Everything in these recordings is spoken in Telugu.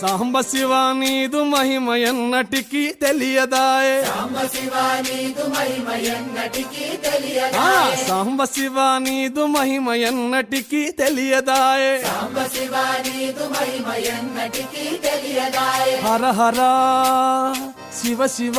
సాంబ శివ నీదు మహిమ ఎన్నటికీ తెలియదాయే. ఆ, సాంబ శివ నీదు మహిమ ఎన్నటికీ తెలియదాయే. హర హర శివ శివ.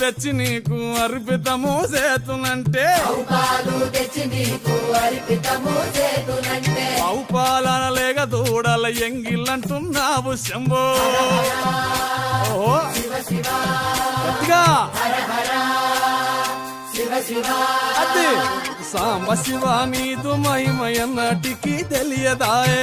తెచ్చి నీకు అర్పితము చేతునంటే ఆవు పాలన లేక దూడల ఎంగిలంటున్నావు శంభో. గట్టిగా. అది సాంబ శివ నీదు మహిమ ఎన్నటికీ తెలియదాయే.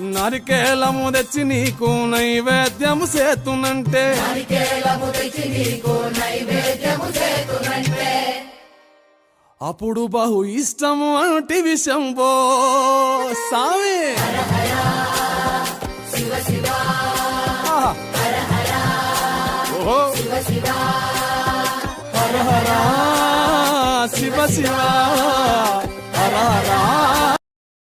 నరికేలము తెచ్చి నీకు నైవేద్యము చేతునంటే. అప్పుడు బహు ఇష్టము అంటే విషంబో. సామి. ఓహో. హర హర. శివ శివ.